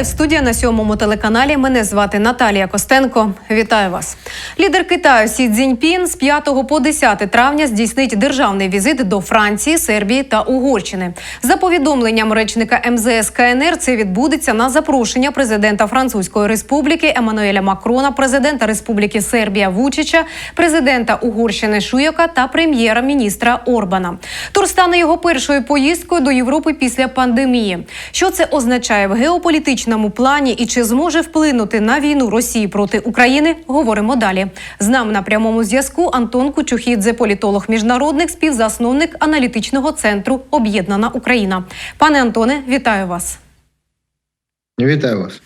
Лайв студія на сьомому телеканалі. Мене звати Наталія Костенко. Вітаю вас. Лідер Китаю Сі Цзіньпін з 5 по 10 травня здійснить державний візит до Франції, Сербії та Угорщини. За повідомленням речника МЗС КНР, це відбудеться на запрошення президента Французької республіки Еммануеля Макрона, президента Республіки Сербія Вучича, президента Угорщини Шуяка та прем'єра-міністра Орбана. Тур стане його першою поїздкою до Європи після пандемії. Що це означає в геополітичному плані і чи зможе вплинути на війну Росії проти України? Говоримо далі. З нами на прямому зв'язку Антон Кучухідзе, політолог міжнародник, співзасновник аналітичного центру Об'єднана Україна. Пане Антоне, вітаю вас. Вітаю вас.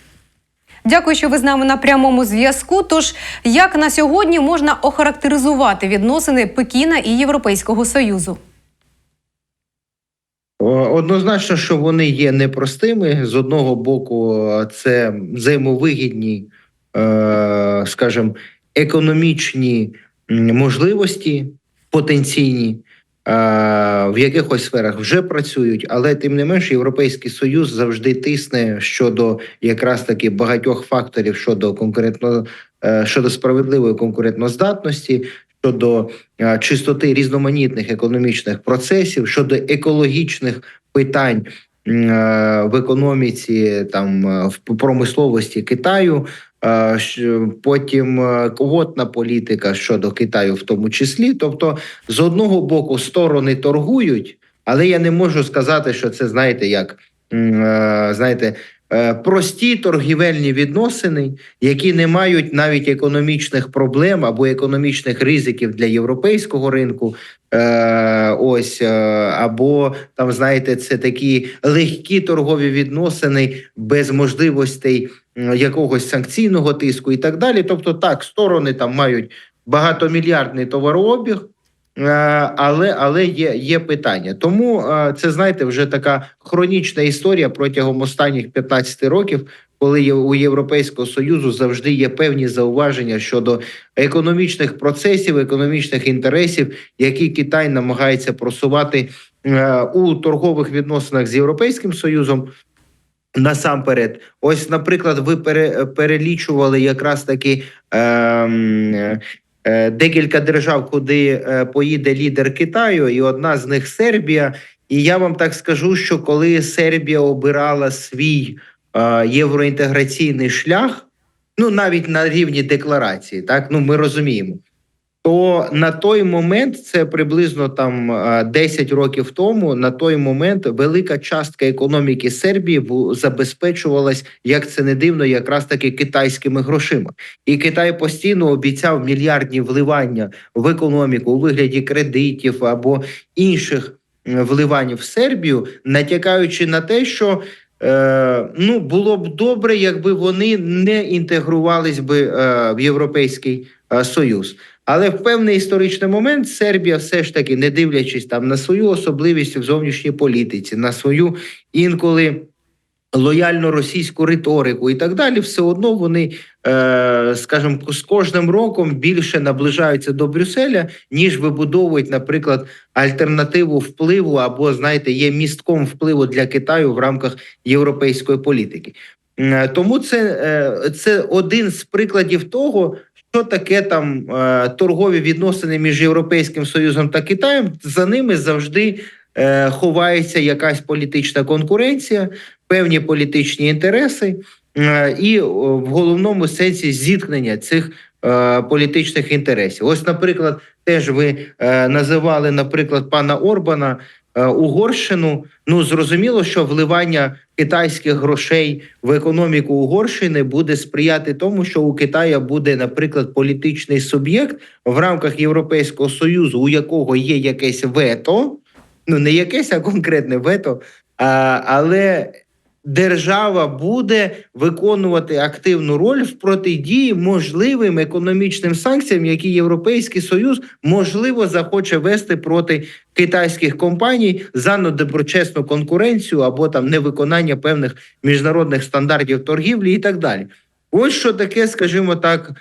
Дякую, що ви з нами на прямому зв'язку. Тож, як на сьогодні можна охарактеризувати відносини Пекіна і Європейського Союзу? О, Однозначно, що вони є непростими. З одного боку, це взаємовигідні, е, скажімо, економічні можливості потенційні. е, В якихось сферах вже працюють, але тим не менш, Європейський Союз завжди тисне щодо якраз таки багатьох факторів щодо конкурентно е, щодо справедливої конкурентноздатності, щодо е, чистоти різноманітних економічних процесів, щодо екологічних питань е, в економіці, там е, в промисловості Китаю. Потім квотна політика щодо Китаю, в тому числі. Тобто, з одного боку, сторони торгують, але я не можу сказати, що це знаєте, як знаєте, прості торгівельні відносини, які не мають навіть економічних проблем або економічних ризиків для європейського ринку. Е, ось е, або там знаєте, це такі легкі торгові відносини без можливостей якогось санкційного тиску і так далі. Тобто, так, сторони там мають багатомільярдний товарообіг. Е, Але але є, є питання. Тому е, це знаєте, вже така хронічна історія протягом останніх 15 років, коли у Європейського союзу завжди є певні зауваження щодо економічних процесів, економічних інтересів, які Китай намагається просувати е, у торгових відносинах з Європейським Союзом. Насамперед, ось, наприклад, ви пере, перелічували якраз таки е, декілька держав, куди е, поїде лідер Китаю, і одна з них Сербія. І я вам так скажу, що коли Сербія обирала свій е, євроінтеграційний шлях, ну навіть на рівні декларації, так ну ми розуміємо. То на той момент, це приблизно там е, 10 років тому, на той момент велика частка економіки Сербії забезпечувалась, як це не дивно, якраз таки китайськими грошима. І Китай постійно обіцяв мільярдні вливання в економіку у вигляді кредитів або інших вливань в Сербію, натякаючи на те, що е, ну було б добре, якби вони не інтегрувались би е, в Європейський е, Союз. Але в певний історичний момент Сербія, все ж таки, не дивлячись там на свою особливість в зовнішній політиці, на свою інколи лояльну російську риторику і так далі, все одно вони, е, скажімо, з кожним роком більше наближаються до Брюсселя, ніж вибудовують, наприклад, альтернативу впливу або знаєте, є містком впливу для Китаю в рамках європейської політики. Е, Тому це, е, це один з прикладів того, що таке там е, торгові відносини між Європейським Союзом та Китаєм. За ними завжди е, ховається якась політична конкуренція, певні політичні інтереси, е, і в головному сенсі зіткнення цих політичних інтересів. Ось, наприклад, теж ви називали, наприклад, пана Орбана. Е, Угорщину, ну зрозуміло, що вливання китайських грошей в економіку Угорщини буде сприяти тому, що у Китая буде, наприклад, політичний суб'єкт в рамках Європейського союзу, у якого є якесь вето, ну не якесь, а конкретне вето, а, але держава буде виконувати активну роль в протидії можливим економічним санкціям, які Європейський Союз можливо захоче вести проти китайських компаній за недоброчесну конкуренцію або там невиконання певних міжнародних стандартів торгівлі і так далі. Ось що таке, скажімо так,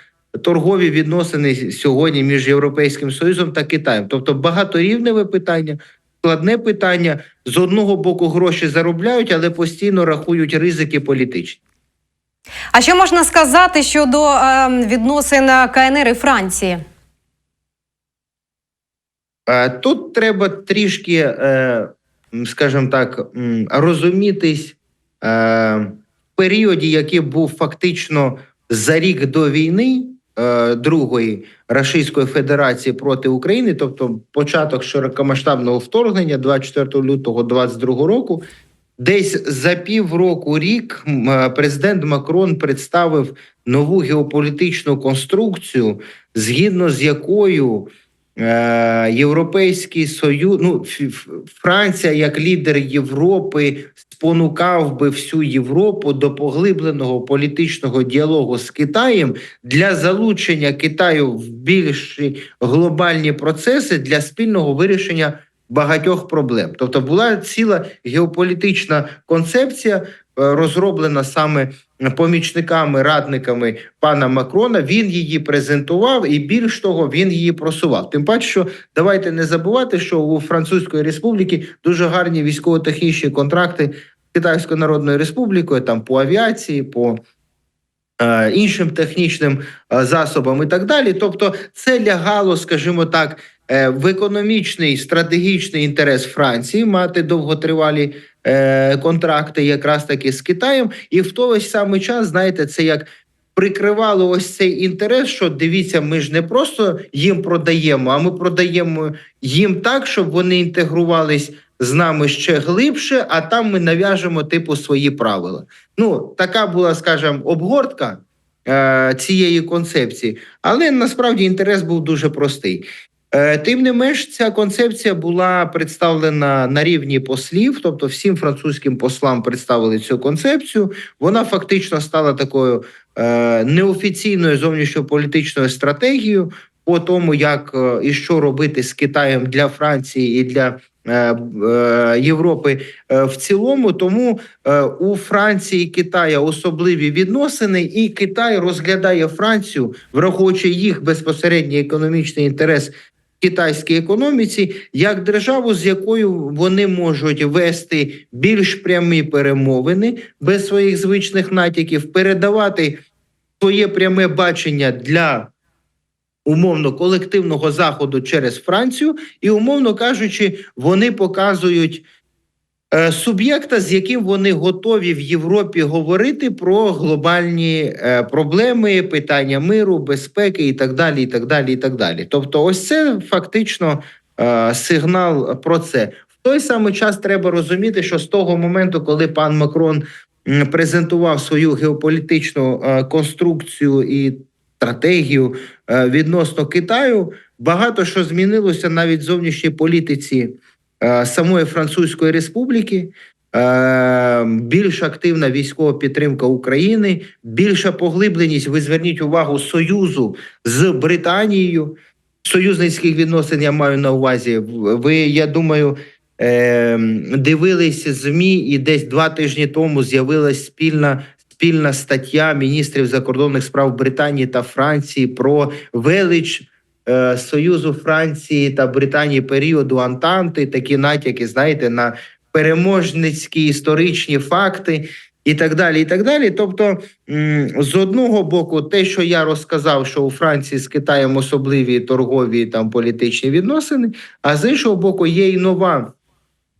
торгові відносини сьогодні між Європейським Союзом та Китаєм, тобто багаторівневе питання. Складне питання з одного боку гроші заробляють, але постійно рахують ризики політичні. А що можна сказати щодо е, відносин КНР і Франції? Е, Тут треба трішки, е, скажімо так, розумітись е, в періоді, який був фактично за рік до війни Другої Російської Федерації проти України, тобто початок широкомасштабного вторгнення 24 лютого 2022 року. Десь за півроку рік е, президент Макрон представив нову геополітичну конструкцію, згідно з якою е, Європейський Союз, ну Франція як лідер Європи спонукав би всю Європу до поглибленого політичного діалогу з Китаєм для залучення Китаю в більші глобальні процеси для спільного вирішення багатьох проблем. Тобто була ціла геополітична концепція, е, розроблена саме помічниками, радниками пана Макрона. Він її презентував, і більш того, він її просував. Тим паче, що давайте не забувати, що у Французької республіки дуже гарні військово-технічні контракти з Китайською Народною Республікою, там по авіації, по е, іншим технічним е, засобам і так далі. Тобто, це лягало, скажімо так, е, в економічний стратегічний інтерес Франції мати довготривалі е, контракти, якраз таки з Китаєм, і в той самий час, знаєте, це як. Прикривало ось цей інтерес, що дивіться, ми ж не просто їм продаємо, а ми продаємо їм так, щоб вони інтегрувались з нами ще глибше, а там ми нав'яжемо типу свої правила. Ну така була, скажімо, обгортка е, цієї концепції, але насправді інтерес був дуже простий. Е, Тим не менш, ця концепція була представлена на рівні послів, тобто всім французьким послам представили цю концепцію. Вона фактично стала такою е, неофіційною зовнішньополітичною стратегією по тому, як е, і що робити з Китаєм для Франції і для Європи в цілому. Тому у Франції і Китая особливі відносини, і Китай розглядає Францію, враховуючи їх безпосередній економічний інтерес китайській економіці, як державу, з якою вони можуть вести більш прямі перемовини без своїх звичних натяків, передавати своє пряме бачення для умовно колективного заходу через Францію, і умовно кажучи, вони показують. Е, Суб'єкта, з яким вони готові в Європі говорити про глобальні е, проблеми, питання миру, безпеки і так далі. і так далі, і так далі. Тобто, ось це фактично е, сигнал про це. В той самий час треба розуміти, що з того моменту, коли пан Макрон презентував свою геополітичну конструкцію і стратегію відносно Китаю, багато що змінилося навіть в зовнішній політиці самої Французької Республіки. Е, Більш активна військова підтримка України, більша поглибленість. Ви зверніть увагу союзу з Британією. Союзницьких відносин я маю на увазі. Ви, я думаю, е, дивились змі, і десь два тижні тому з'явилась спільна спільна стаття міністрів закордонних справ Британії та Франції про велич е, Союзу Франції та Британії періоду Антанти, такі натяки, знаєте, на переможницькі історичні факти. І так далі, і так далі. Тобто, з одного боку, те, що я розказав, що у Франції з Китаєм особливі торгові там політичні відносини, а з іншого боку, є і нова,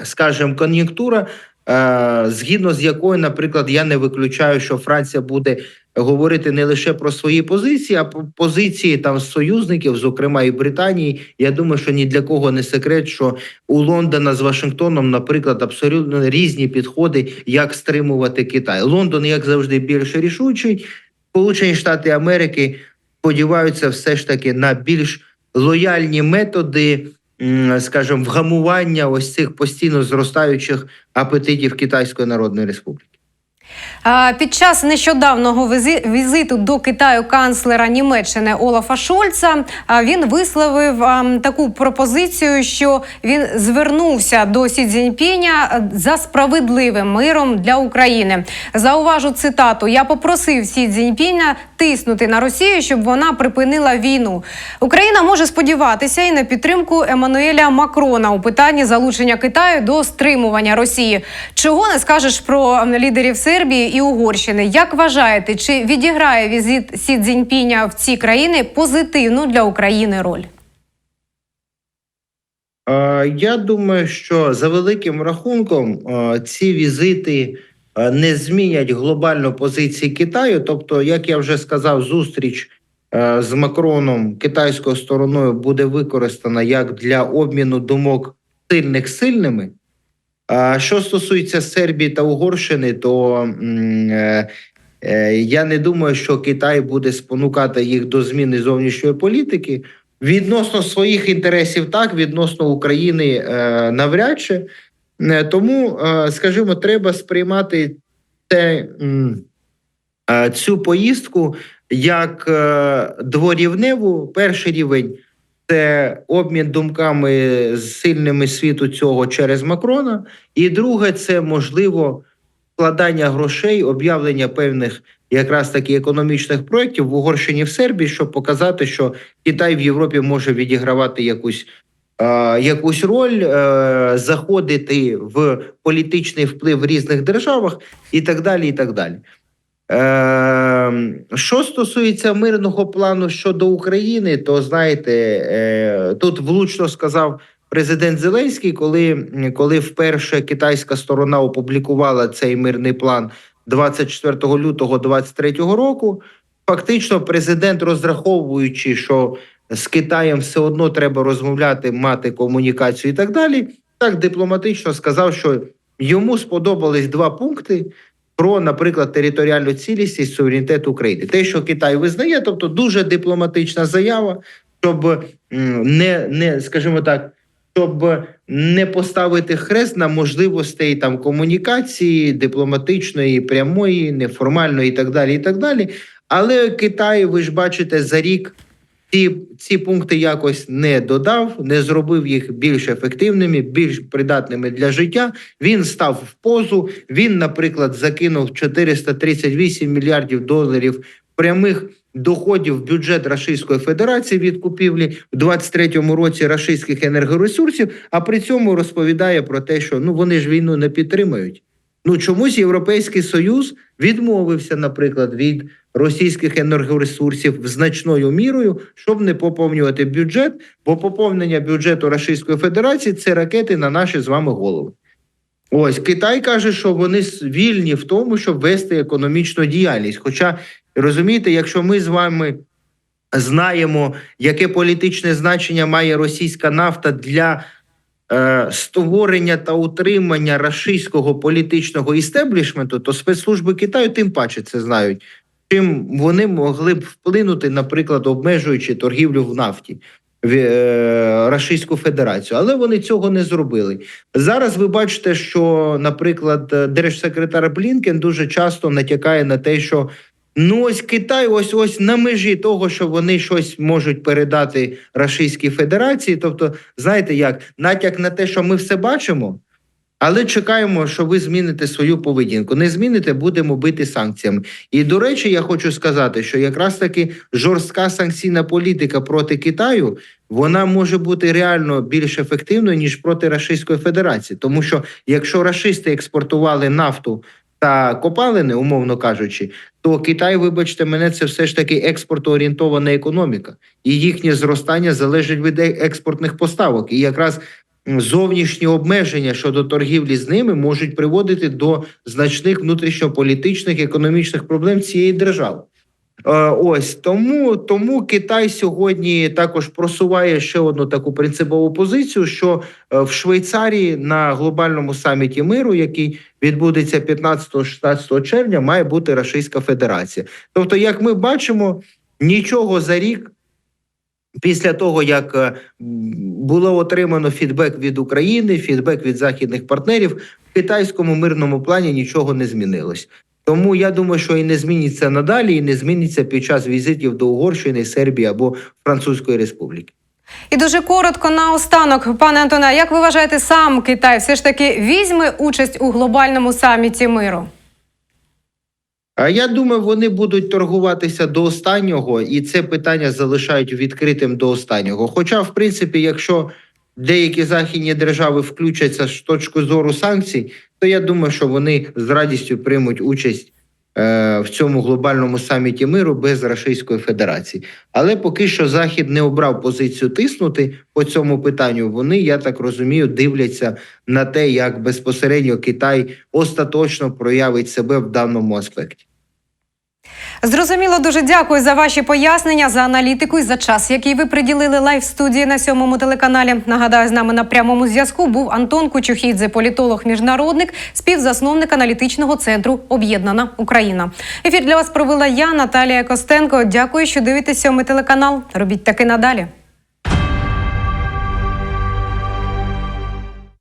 скажімо, кон'юнктура, е, згідно з якою, наприклад, я не виключаю, що Франція буде говорити не лише про свої позиції, а про позиції там союзників, зокрема і Британії. Я думаю, що ні для кого не секрет, що у Лондона з Вашингтоном, наприклад, абсолютно різні підходи, як стримувати Китай. Лондон, як завжди, більш рішучий. Сполучені Штати Америки сподіваються все ж таки на більш лояльні методи, м, скажімо, вгамування ось цих постійно зростаючих апетитів Китайської Народної Республіки. Під час нещодавнього візиту до Китаю канцлера Німеччини Олафа Шольца він висловив таку пропозицію, що він звернувся до Сі Цзіньпіня за справедливим миром для України. Зауважу цитату: Я попросив Сі Цзіньпіня тиснути на Росію, щоб вона припинила війну. Україна може сподіватися і на підтримку Еммануеля Макрона у питанні залучення Китаю до стримування Росії. Чого не скажеш про лідерів Сербії Сербії і Угорщини. Як вважаєте, чи відіграє візит Сі Цзіньпіня в ці країни позитивну для України роль? Я думаю, що за великим рахунком ці візити не змінять глобально позиції Китаю. Тобто, як я вже сказав, зустріч з Макроном китайською стороною буде використана як для обміну думок сильних сильними. Що стосується Сербії та Угорщини, то е, е, я не думаю, що Китай буде спонукати їх до зміни зовнішньої політики. Відносно своїх інтересів, так відносно України е, навряд чи. Тому, скажімо, треба сприймати це, цю поїздку як дворівневу. Перший рівень це обмін думками з сильними світу цього через Макрона. І друге, це можливо вкладання грошей, об'явлення певних якраз таки економічних проєктів в Угорщині в Сербії, щоб показати, що Китай в Європі може відігравати якусь. е, Якусь роль е, заходити в політичний вплив в різних державах і так далі. і так далі. Е, що стосується мирного плану щодо України, то знаєте, е, тут влучно сказав президент Зеленський, коли, коли вперше китайська сторона опублікувала цей мирний план 24 лютого 2023 року. Фактично, президент, розраховуючи, що з Китаєм все одно треба розмовляти, мати комунікацію і так далі, так дипломатично сказав, що йому сподобались два пункти про, наприклад, територіальну цілісність суверенітет України. Те, що Китай визнає, тобто дуже дипломатична заява, щоб не, не скажімо так, щоб не поставити хрест на можливостей там комунікації дипломатичної, прямої, неформальної і так далі. і так далі. Але Китай, ви ж бачите, за рік ці, ці пункти якось не додав, не зробив їх більш ефективними, більш придатними для життя. Він став в позу. Він, наприклад, закинув 438 мільярдів доларів прямих доходів в бюджет Російської Федерації від купівлі в 23-му році російських енергоресурсів. А при цьому розповідає про те, що ну вони ж війну не підтримають. Ну чомусь Європейський Союз відмовився, наприклад, від російських енергоресурсів значною мірою, щоб не поповнювати бюджет, бо поповнення бюджету Російської Федерації це ракети на наші з вами голови. Ось Китай каже, що вони вільні в тому, щоб вести економічну діяльність. Хоча розумієте, якщо ми з вами знаємо, яке політичне значення має російська нафта для е, створення та утримання рашистського політичного істеблішменту, то спецслужби Китаю тим паче це знають. Чим вони могли б вплинути, наприклад, обмежуючи торгівлю в нафті в е, Рашистську Федерацію, але вони цього не зробили. Зараз ви бачите, що, наприклад, держсекретар Блінкен дуже часто натякає на те, що ну ось Китай, ось ось на межі того, що вони щось можуть передати Рашистській Федерації. Тобто, знаєте, як натяк на те, що ми все бачимо. Але чекаємо, що ви зміните свою поведінку. Не зміните, будемо бити санкціями. І до речі, я хочу сказати, що якраз таки жорстка санкційна політика проти Китаю вона може бути реально більш ефективною ніж проти Російської Федерації, тому що якщо рашисти експортували нафту та копалини, умовно кажучи, то Китай, вибачте, мене це все ж таки експортоорієнтована економіка, і їхнє зростання залежить від е- експортних поставок. І якраз зовнішні обмеження щодо торгівлі з ними можуть приводити до значних внутрішньополітичних економічних проблем цієї держави. Е, Ось тому, тому Китай сьогодні також просуває ще одну таку принципову позицію, що е, в Швейцарії на глобальному саміті миру, який відбудеться 15-16 червня, має бути Російська Федерація. Тобто, як ми бачимо, нічого за рік. Після того, як е, було отримано фідбек від України, фідбек від західних партнерів, в китайському мирному плані нічого не змінилось. Тому я думаю, що і не зміниться надалі, і не зміниться під час візитів до Угорщини, Сербії або Французької Республіки. І дуже коротко наостанок, пане Антоне, як ви вважаєте, сам Китай все ж таки візьме участь у глобальному саміті миру? А я думаю, вони будуть торгуватися до останнього, і це питання залишають відкритим до останнього. Хоча, в принципі, якщо деякі західні держави включаться з точки зору санкцій, то я думаю, що вони з радістю приймуть участь в цьому глобальному саміті миру без Російської Федерації. Але поки що Захід не обрав позицію тиснути по цьому питанню. Вони, я так розумію, дивляться на те, як безпосередньо Китай остаточно проявить себе в даному аспекті. Зрозуміло, дуже дякую за ваші пояснення, за аналітику і за час, який ви приділили лайв студії на сьомому телеканалі. Нагадаю, з нами на прямому зв'язку був Антон Кучухідзе, політолог, міжнародник, співзасновник аналітичного центру Об'єднана Україна. Ефір для вас провела я, Наталія Костенко. Дякую, що дивитесь сьомий телеканал. Робіть таки надалі.